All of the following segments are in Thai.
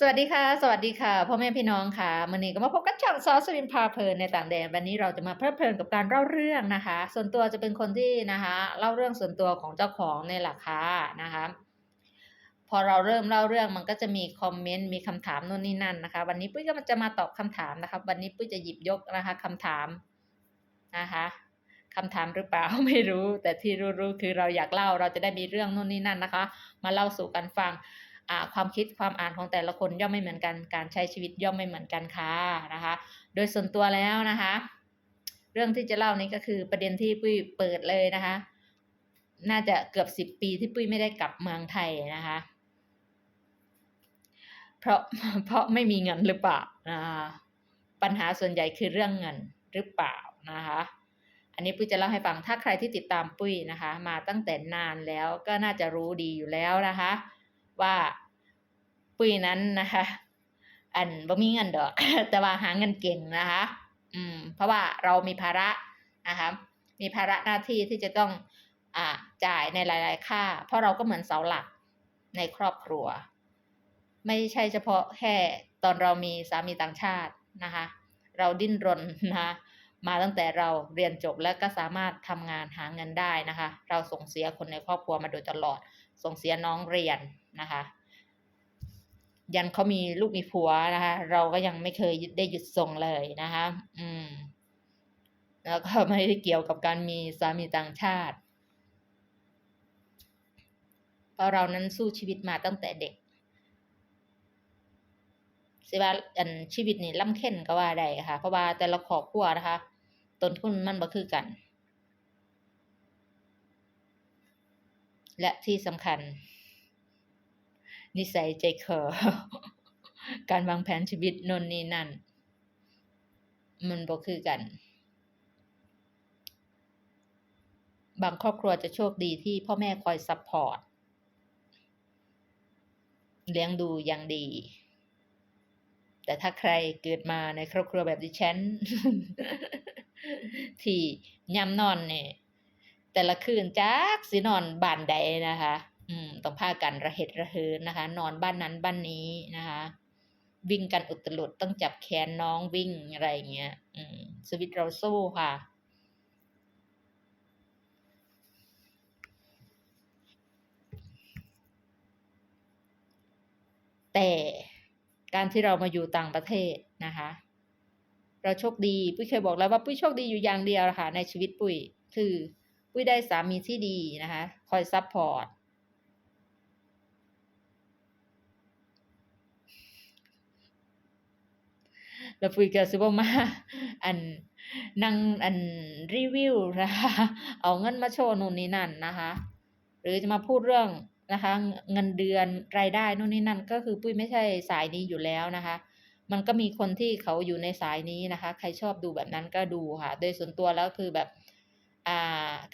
สวัสดีค่ะ สวัสดีค่ะพ่อแม่พี่น้องค่ะมื้อนี้ก็มาพบกับช่องซอสวินพาเพลินในต่างแดนวันนี้เราจะมาเพลิดเพลินกับการเล่าเรื่องนะคะ ส่วนตัวจะเป็นคนที่นะคะเล่าเรื่องส่วนตัวของเจ้าของเนี่ยแหละค่ะนะคะ พอเราเริ่มเล่าเรื่องมันก็จะมีคอมเมนต์มีคำถามนู่นนี่นั่นนะคะ วันนี้ปุ้ยก็จะมาตอบคำถามนะคะวันนี้ปุ้ยจะหยิบยกนะคะคำถามนะคะคำถามหรือเปล่าไม่รู้ แต่ที่รู้ๆคือเราอยากเล่าเราจะได้มีเรื่องนู่นนี่นั่นนะคะ มาเล่าสู่กันฟัง ความคิดความอ่านของแต่ละคนย่อมไม่เหมือนกัน การใช้ชีวิตย่อมไม่เหมือนกันค่ะนะคะ โดยส่วนตัวแล้วนะคะ เรื่องที่จะเล่านี้ก็คือประเด็นที่ปุ้ยเปิดเลยนะคะ น่าจะเกือบสิบปีที่ปุ้ยไม่ได้กลับเมืองไทยนะคะ เพราะเพราะไม่มีเงินหรือเปล่านะคะปัญหาส่วนใหญ่คือเรื่องเงินหรือเปล่านะคะอันนี้ปุ้ยจะเล่าให้ฟัง ถ้าใครที่ติดตามปุ้ยนะคะ มาตั้งแต่นานแล้วก็น่าจะรู้ดีอยู่แล้วนะคะ ว่าปุ้ยนั้นนะคะ อันบ่มีเงินดอก แต่ว่าหาเงินเก่งนะคะ อืม เพราะว่าเรามีภาระนะคะมีภาระหน้าที่ที่จะต้องอ่าจ่ายในหลาย ๆ ค่า เพราะเราก็เหมือนเสาหลักในครอบครัว ไม่ใช่เฉพาะแค่ตอนเรามีสามีต่างชาตินะคะ เราดิ้นรนนะคะมาตั้งแต่เราเรียนจบแล้วก็สามารถทำงานหาเงินได้นะคะ เราส่งเสียคนในครอบครัวมาโดยตลอด ส่งเสียน้องเรียนนะคะ ยันเขามีลูกมีผัวนะคะ เราก็ยังไม่เคยได้หยุดส่งเลยนะคะ อืม แล้วก็ไม่ได้เกี่ยวกับการมีสามีต่างชาติเพราะเรานั้นสู้ชีวิตมาตั้งแต่เด็กสิว่าอันชีวิตนี่ล่ำเข็นก็ว่าได้ค่ะ เพราะว่าแต่ละครอบครัวนะคะ ต้นทุนมันบ่คือกัน และที่สำคัญ นิสัยใจคอการวางแผนชีวิตนนนี่นั่น มันบ่คือกัน บางครอบครัวจะโชคดีที่พ่อแม่คอยซัพพอร์ตเลี้ยงดูอย่างดี แต่ถ้าใครเกิดมาในครอบครัวแบบดิฉัน ที่ยามนอนเนี่ย แต่ละคืนจักสินอนบ้านใดนะคะ อืมต้องพากันระเหตุระเหินนะคะ นอนบ้านนั้นบ้านนี้นะคะ วิ่งกันอุตลุดต้องจับแขนน้องวิ่งอะไรเงี้ย อืมชีวิตเราสู้ค่ะแต่การที่เรามาอยู่ต่างประเทศนะคะ เราโชคดี ปุ้ยเคยบอกแล้วว่าปุ้ยโชคดีอยู่อย่างเดียวค่ะในชีวิตปุ้ยคือ ปุ้ยได้สามีที่ดีนะคะ คอยซัพพอร์ตแล้วปุ้ยก็สิบ่มาอันนั่งอันรีวิวนะคะเอาเงินมาโชว์นู่นนี่นั่นนะคะ หรือจะมาพูดเรื่องนะคะ เงินเดือนรายได้นู่นนี่นั่น ก็คือปุ้ยไม่ใช่สายนี้อยู่แล้วนะคะ มันก็มีคนที่เขาอยู่ในสายนี้นะคะ ใครชอบดูแบบนั้นก็ดูค่ะ โดยส่วนตัวแล้วคือแบบ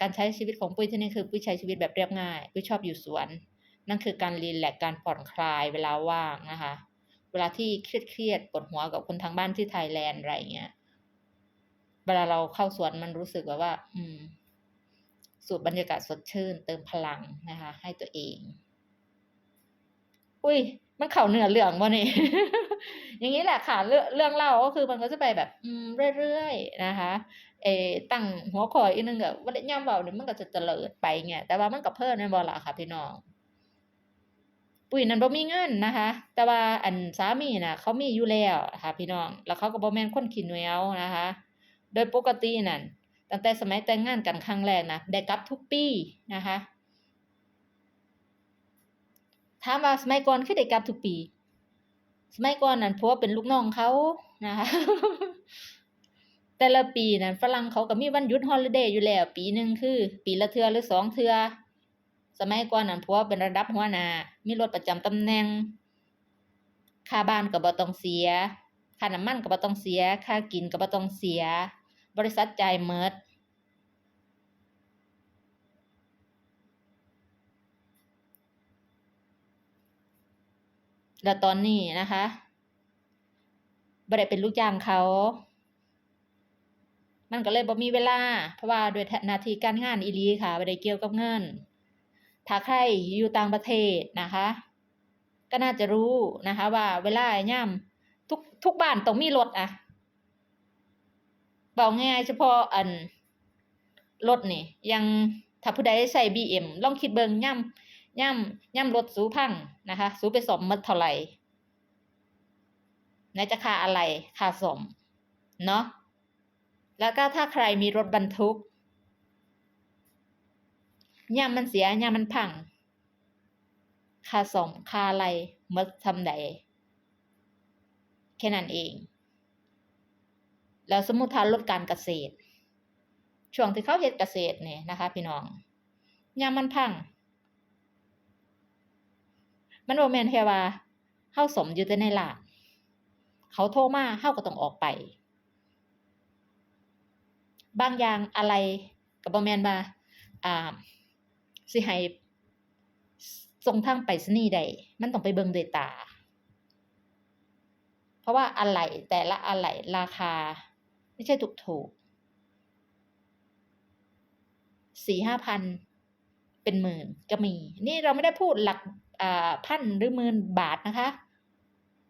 การใช้ชีวิตของปุ้ยที่นี่คือปุ้ยใช้ชีวิตแบบเรียบง่ายปุ้ยชอบอยู่สวน นั่นคือการรีแลกการผ่อนคลายเวลาว่างนะคะ เวลาที่เครียดๆปวดหัวกับคนทางบ้านที่ไทยแลนด์อะไรเงี้ยเวลาเราเข้าสวนมันรู้สึกแบบว่า อืม สูดบรรยากาศสดชื่น เติมพลังนะคะ ให้ตัวเอง อุ้ยมันเข้าเนื้อเรื่องบ่นี่ อย่างงี้แหละค่ะเรื่องเรื่องเล่าก็คือมันก็จะไปแบบ อืมเรื่อยๆนะคะ เอตั้งหัวข้ออีกนึงก็บ่ได้ยามเว้านี่มันก็จะเตลิดไปไงแต่ว่ามันก็เพลินแม่นบ่ล่ะค่ะพี่น้อง ปุ้ยนั้นบ่มีเงินนะคะ แต่ว่าอันสามีน่ะ เขามีอยู่แล้วค่ะพี่น้อง แล้วเขาก็บ่แม่นคนขี้เหนียวนะคะ โดยปกตินั่นตั้งแต่สมัยแต่งงานกันครั้งแรกนะได้กลับทุกปีนะคะถามว่าสมัยก่อนคือได้กลับทุกปี สมัยก่อนนั้นผัวเป็นลูกน้องเขานะคะ แต่ละปีนั้นฝรั่งเขาก็มีวันหยุดฮอลิเดย์อยู่แล้ว ปีหนึ่งคือ ปีละเทื่อหรือสองเทื่อสมัยก่อนนั้นผัวเป็นระดับหัวหน้ามีรถประจำตำแหน่งค่าบ้านก็บ่ต้องเสียค่าน้ำมันก็บ่ต้องเสีย ค่ากินก็บ่ต้องเสีย บริษัทจ่ายหมดแล้วตอนนี้นะคะบ่ได้เป็นลูกจ้างเขา มันก็เลยบ่มีเวลา เพราะว่าด้วยนาทีการงานอีลีค่ะบ่ได้เกี่ยวกับเงิน ถ้าใครอยู่ต่างประเทศนะคะ ก็น่าจะรู้นะคะว่าเวลาย่ำทุกทุกบ้านต้องมีรถอะบอกง่ายเฉพาะอันรถนี่ยังถ้าผู้ใดใส่บีเอ็มลองคิดเบิงย่ำย่ำย่ำรถสูพังนะคะ สูไปสมมาเท่าไหร่ไหนจะค่าอะไรค่าสมเนาะ แล้วก็ถ้าใครมีรถบรรทุกย่ำมันเสียย่ำมันพังค่าสมค่าอะไรมดทำใดแค่นั้นเอง แล้วสมมติถ้าลดการเกษตร ช่วงที่เขาเฮ็ดเกษตรเนี่ยนะคะ พี่น้องยามมันพัง มันบ่แมนแค่ว่าเฮาสมอยู่แต่ในร้าเขาโทรมาเฮาก็ต้องออกไป บางอย่างอะไรก็บ่แมนว่าอ่าสิให้ส่งทางไปรษณีย์ได้มันต้องไปเบิ่งด้วยตา เพราะว่าอะไหล่แต่ละอะไหล่ราคา ไม่ใช่ถูกถูกสี่ห้าพันเป็นหมื่นก็มี นี่เราไม่ได้พูดหลักพันหรือหมื่นบาทนะคะ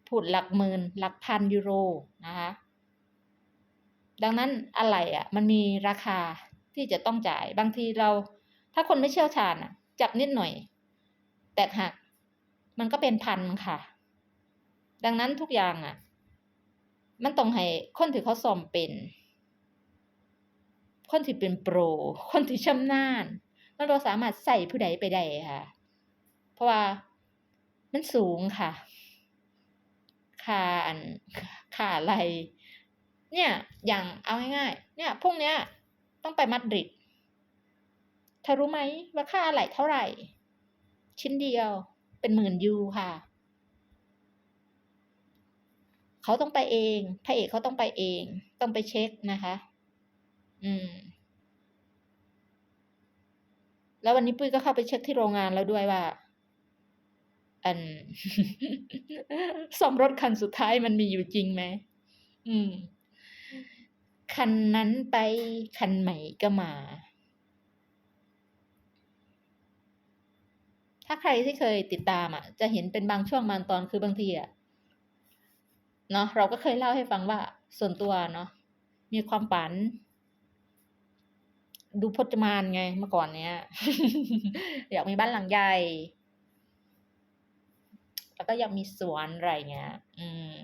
พูดหลักหมื่นหลักพันยูโรนะคะ ดังนั้นอะไรอะมันมีราคาที่จะต้องจ่ายบางทีเรา ถ้าคนไม่เชี่ยวชาญอะ จับนิดหน่อย แตกหัก มันก็เป็นพันค่ะ ดังนั้นทุกอย่างอะ มันต้องให้คนที่เขาซ่อมเป็น คนที่เป็นโปร คนที่ชำนาญมันบ่สามารถใส่ผู้ใดไปได้ค่ะ เพราะว่ามันสูงค่ะค่าอันค่าอะไร เนี่ย อย่างเอาง่ายๆ เนี่ยพวกเนี้ยต้องไปมาดริดเธอรู้ไหมว่าค่าอะไหล่เท่าไหร่ ชิ้นเดียวเป็นหมื่นยูค่ะ เขาต้องไปเองพระเอกเขาต้องไปเอง ต้องไปเช็คนะคะ อืม แล้ววันนี้ปุ้ยก็เข้าไปเช็คที่โรงงานแล้วด้วยว่าอันซ่อมรถคันสุดท้ายมันมีอยู่จริงไหม อืม คันนั้นไปคันใหม่ก็มา ถ้าใครที่เคยติดตามอะ จะเห็นเป็นบางช่วงบางตอนคือบางทีอะเนาะเราก็เคยเล่าให้ฟังว่าส่วนตัวเนาะมีความฝัน ดูพจมานไงเมื่อก่อนเนี้ยอยากมีบ้านหลังใหญ่แล้วก็อยากมีสวนอะไรเงี้ย อืม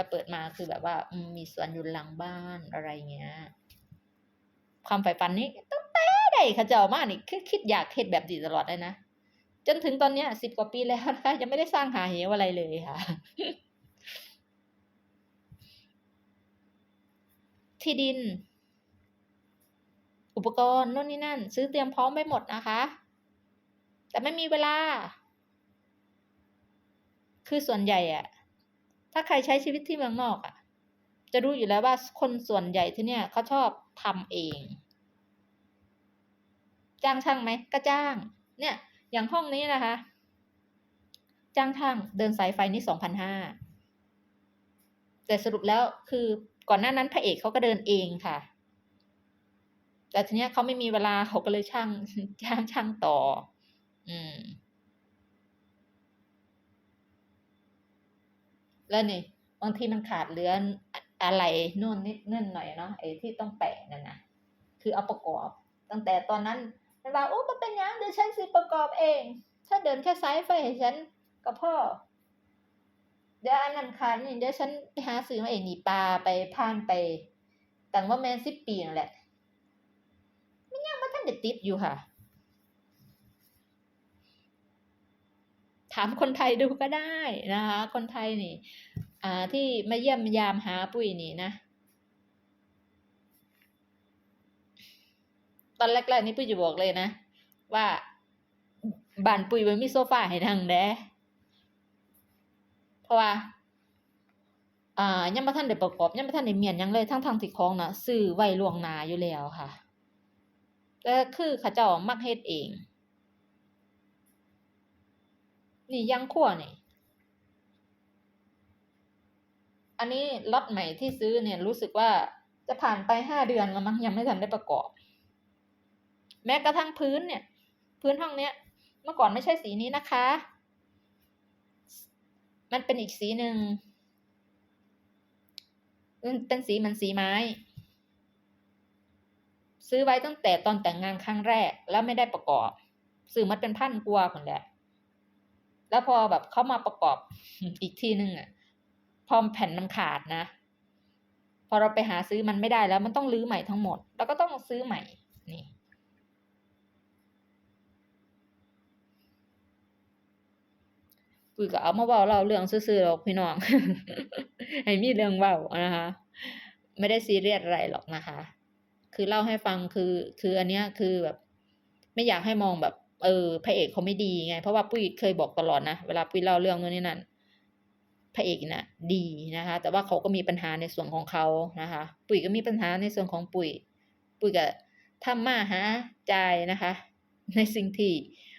แล้วเปิดมาคือแบบว่ามีสวนอยู่หลังบ้านอะไรเงี้ย ความใฝ่ฝันนี้ตั้งแต่ได้ขจ้ามากนี่คือคิดอยากเฮ็ดแบบนี้ตลอดเลยนะจนถึงตอนเนี้ยสิบกว่าปีแล้วนะคะยังไม่ได้สร้างหาเหวอะไรเลยค่ะ ที่ดิน อุปกรณ์โน่นนี่นั่น ซื้อเตรียมพร้อมไปหมดนะคะ แต่ไม่มีเวลา คือส่วนใหญ่อะ ถ้าใครใช้ชีวิตที่เมืองนอกอะจะรู้อยู่แล้วว่าคนส่วนใหญ่ที่เนี่ยเขาชอบทำเอง จ้างช่างไหมก็จ้าง เนี่ย อย่างห้องนี้นะคะ จ้างช่างเดินสายไฟนี่สองพันห้าแต่สรุปแล้วคือก่อนหน้านั้นพระเอกเขาก็เดินเองค่ะ แต่ทีเนี้ยเขาไม่มีเวลาเขาก็เลยช่างจ้างช่างต่อ อืม แล้วนี่บางทีมันขาดเหลืออะไรนู่นนิดนั่นหน่อยเนาะไอ้ที่ต้องแปะนั่นนะคือเอาประกอบ ตั้งแต่ตอนนั้นมันว่าโอ้มันเป็นยังเดี๋ยวฉันสิประกอบเอง ถ้าเดินแค่สายไฟให้ฉันก็พ่อ เดี๋ยวอันนั้นขาดนี่เดี๋ยวฉันไปหาซื้อมาเองนี่ปลาไปผ่านไป แตั้งว่าแม่นสิบปีนั่นแหละมันยังบ่ทันได้ติดอยู่ค่ะ ถามคนไทยดูก็ได้นะคะ คนไทยนี่อ่าที่มาเยี่ยมยามหาปุ้ยนี่นะ ตอนแรกๆนี่ปุ้ยจะบอกเลยนะ ว่าบ้านปุ้ยมันมีโซฟาให้นั่งแด้เพราะว่าอ่ายังบ่ทันได้ประกอบยังบ่ทันได้เมียนยังเลยทั้งๆที่ของนะซื้อไว้ล่วงนาอยู่แล้วค่ะแต่คือเขาเจ้ามักเฮ็ดเอง นี่ยังคั่วนี่ อันนี้ล็อตใหม่ที่ซื้อเนี่ยรู้สึกว่าจะผ่านไปห้าเดือนแล้วมั้งยังไม่ทันได้ประกอบ แม้กระทั่งพื้นเนี่ย พื้นห้องเนี้ย เมื่อก่อนไม่ใช่สีนี้นะคะ มันเป็นอีกสีหนึ่งเป็นสีเหมันสีไม้ ซื้อไว้ตั้งแต่ตอนแต่งงานครั้งแรกแล้วไม่ได้ประกอบ ซื้อมันเป็นพันกว่าคนแหละ แล้วพอแบบเขามาประกอบอีกทีหนึ่งอะ พอแผ่นมันขาดนะ พอเราไปหาซื้อมันไม่ได้แล้วมันต้องรื้อใหม่ทั้งหมด แล้วก็ต้องซื้อใหม่ นี่ ปุ้ยก็เอามาเว้าเล่าเรื่องซื่อๆหรอกพี่น้อง ให้มีเรื่องเว้านะคะ ไม่ได้ซีเรียสอะไรหรอกนะคะ คือเล่าให้ฟังคือ คืออันเนี้ยคือแบบ ไม่อยากให้มองแบบ เออพระเอกเขาไม่ดีไง เพราะว่าปุ้ยเคยบอกตลอดนะ เวลาปุ้ยเล่าเรื่องนู้นนี่นั่นพระเอกน่ะ ดีนะคะ แต่ว่าเขาก็มีปัญหาในส่วนของเขานะคะ ปุ้ยก็มีปัญหาในส่วนของปุ้ยปุ้ยก็ทำมาหาใจนะคะ ในสิ่งที่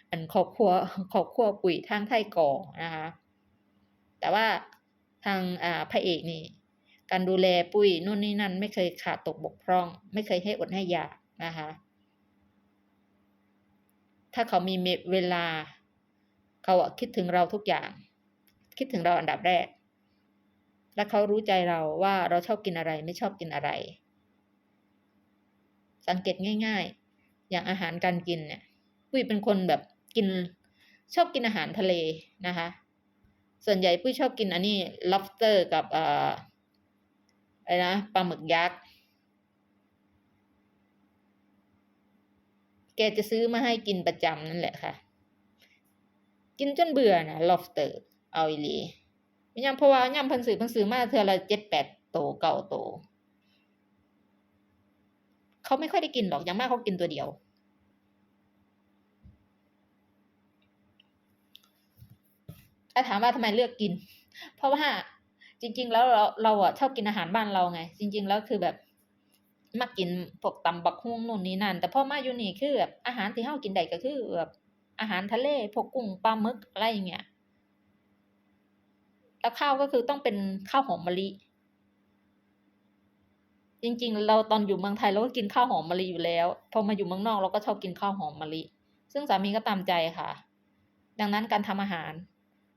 อันครอบครัวครอบครัวปุ้ยทางไทยก่อนะคะ แต่ว่าทางอ่าพระเอกนี่การดูแลปุ้ยนู่นนี่นั่น ไม่เคยขาดตกบกพร่อง ไม่เคยให้อดให้ยานะคะ ถ้าเขามีเวลา เขาคิดถึงเราทุกอย่าง คิดถึงเราอันดับแรก และเขารู้ใจเราว่าเราชอบกินอะไรไม่ชอบกินอะไร สังเกตง่าย ๆ อย่างอาหารการกินเนี่ยปุ้ยเป็นคนแบบกินชอบกินอาหารทะเลนะคะ ส่วนใหญ่ปุ้ยชอบกินอันนี้ lobster กับเอ่ออะไรนะปลาหมึกยักษ์ แกจะซื้อมาให้กินประจำนั่นแหละค่ะ กินจนเบื่อนะ lobster เอาอีหลีไม่ยังเพราะว่าย่ำพันซื้อพันซื้อมาเทื่อละเจ็ดแปดโตเก่าโต เขาไม่ค่อยได้กินหรอกอย่างมากเขากินตัวเดียว ถ้าถามว่าทำไมเลือกกิน เพราะว่าจริง ๆ แล้วเราเราอะชอบกินอาหารบ้านเราไง จริง ๆ แล้วคือแบบ มักกินพวกตำบักหุ่งนู่นนี่นั่น แต่พอมาอยู่นี่คือแบบอาหารที่เฮากินได้ก็คือแบบอาหารทะเลพวกกุ้งปลาหมึกอะไรอย่างเงี้ยแล้วข้าวก็คือต้องเป็นข้าวหอมมะลิ จริงๆ เราตอนอยู่เมืองไทยเราก็กินข้าวหอมมะลิอยู่แล้ว พอมาอยู่เมืองนอกเราก็ชอบกินข้าวหอมมะลิ ซึ่งสามีก็ตามใจค่ะ ดังนั้นการทำอาหาร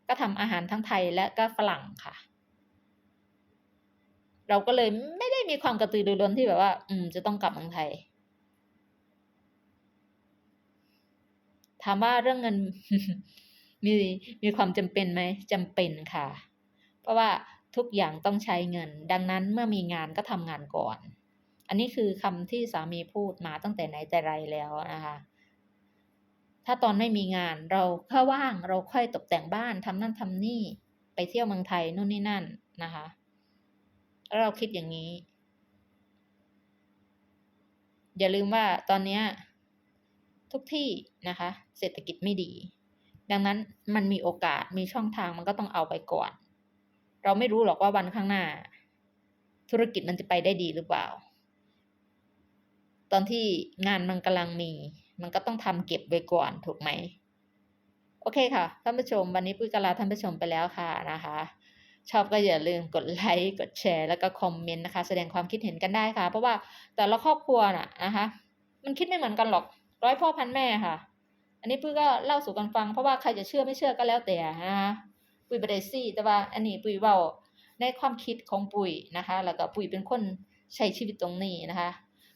ก็ทำอาหารทั้งไทยและก็ฝรั่งค่ะ เราก็เลยไม่ได้มีความกระตือรือร้นที่แบบว่า อืม จะต้องกลับเมืองไทย ถามว่าเรื่องเงิน มีมีความจำเป็นไหมจำเป็นค่ะ เพราะว่าทุกอย่างต้องใช้เงิน ดังนั้นเมื่อมีงานก็ทำงานก่อน อันนี้คือคำที่สามีพูดมาตั้งแต่ไหนแต่ไรแล้วนะคะถ้าตอนไม่มีงานเราถ้าว่างเราค่อยตกแต่งบ้านทำนั่นทำนี่ ไปเที่ยวเมืองไทยนู่นนี่นั่นนะคะ แล้วเราคิดอย่างนี้ อย่าลืมว่าตอนนี้ทุกที่นะคะ เศรษฐกิจไม่ดี ดังนั้นมันมีโอกาสมีช่องทางมันก็ต้องเอาไปก่อน เราไม่รู้หรอกว่าวันข้างหน้า ธุรกิจมันจะไปได้ดีหรือเปล่า ตอนที่งานมันกำลังมี มันก็ต้องทำเก็บไว้ก่อนถูกไหมโอเคค่ะท่านผู้ชม วันนี้ปุ้ยกลาท่านผู้ชมไปแล้วค่ะนะคะ ชอบก็อย่าลืมกดไลค์กดแชร์แล้วก็คอมเมนต์นะคะ แสดงความคิดเห็นกันได้ค่ะ เพราะว่าแต่ละครอบครัวน่ะนะคะ มันคิดไม่เหมือนกันหรอกร้อยพ่อพันแม่ค่ะ อันนี้ปุ้ยก็เล่าสู่กันฟังเพราะว่าใครจะเชื่อไม่เชื่อก็แล้วแต่นะคะปุ้ยบไดซี่แต่ว่าอันนี้ปุ้ยเว้าในความคิดของปุ้ยนะคะ แล้วก็ปุ้ยเป็นคนใช้ชีวิตตรงนี้นะคะ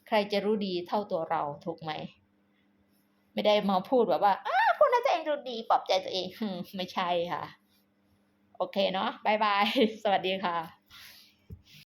ใครจะรู้ดีเท่าตัวเราถูกไหมไม่ได้มาพูดแบบว่าอ้าพูดแล้วตัวเองรู้ดีปลอบใจตัวเองไม่ใช่ค่ะ โอเคเนาะบายบาย สวัสดีค่ะ